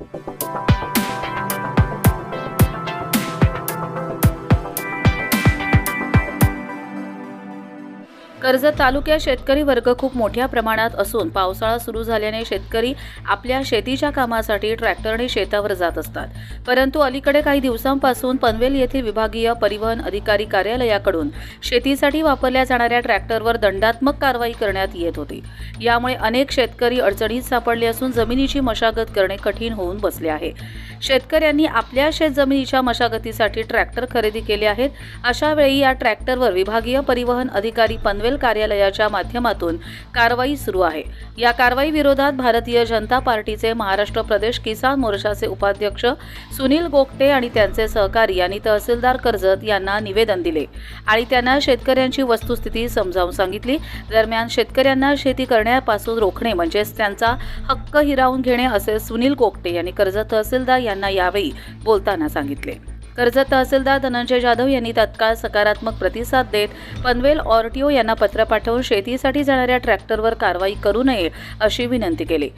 Thank you. Karjat तालुक्यात शेतकरी वर्ग खूप मोठ्या प्रमाणात असून पावसाळा सुरू झाल्याने शेतकरी आपल्या शेतीच्या कामासाठी ट्रॅक्टरने शेतावर जात असतात. परंतु अलीकडे काही दिवसांपासून पनवेल येथील विभागीय परिवहन अधिकारी कार्यालयाकडून शेतीसाठी वापरल्या जाणाऱ्या ट्रॅक्टरवर दंडात्मक कारवाई करण्यात येत होती. यामुळे अनेक शेतकरी अडचणीत सापडले असून जमिनीची मशागत करणे कठीण होऊन बसले आहे. शेतकऱ्यांनी आपल्या शेतजमिनीच्या मशागतीसाठी ट्रॅक्टर खरेदी केले आहेत. अशा वेळी या ट्रॅक्टरवर विभागीय परिवहन अधिकारी पनवेल कार्यालयाच्या माध्यमातून कारवाई सुरू आहे. या कारवाई विरोधात भारतीय जनता पार्टीचे महाराष्ट्र प्रदेश किसान मोर्चाचे उपाध्यक्ष सुनील गोगटे आणि त्यांचे सहकारी यांनी तहसीलदार कर्जत यांना निवेदन दिले आणि त्यांना शेतकऱ्यांची वस्तुस्थिती समजावून सांगितली. दरम्यान शेतकऱ्यांना शेती करण्यापासून रोखणे म्हणजेच त्यांचा हक्क हिरावून घेणे असे सुनील गोगटे यांनी कर्जत तहसीलदार यांना यावेळी बोलताना सांगितले. कर्जत तहसीलदार धनंजय जाधव यांनी तत्काळ सकारात्मक प्रतिसाद देत पनवेल ऑरटीओ यांना पत्र पाठवून शेतीसाठी जाणाऱ्या ट्रॅक्टरवर कारवाई करू नये अशी विनंती केली.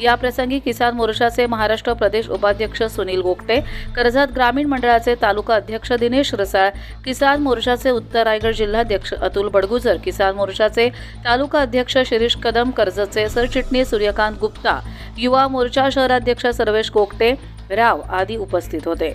या प्रसंगी किसान मोर्चाचे महाराष्ट्र प्रदेश उपाध्यक्ष सुनील गोगटे कर्जत ग्रामीण मंडळाचे तालुका अध्यक्ष दिनेश रसाळ किसान मोर्चाचे उत्तर रायगड जिल्हाध्यक्ष अतुल बडगुजर किसान मोर्चाचे तालुका अध्यक्ष शिरीष कदम कर्जतचे सरचिटणीस सूर्यकांत गुप्ता युवा मोर्चा शहराध्यक्ष सर्वेश गोगटे राव आदी उपस्थित होते.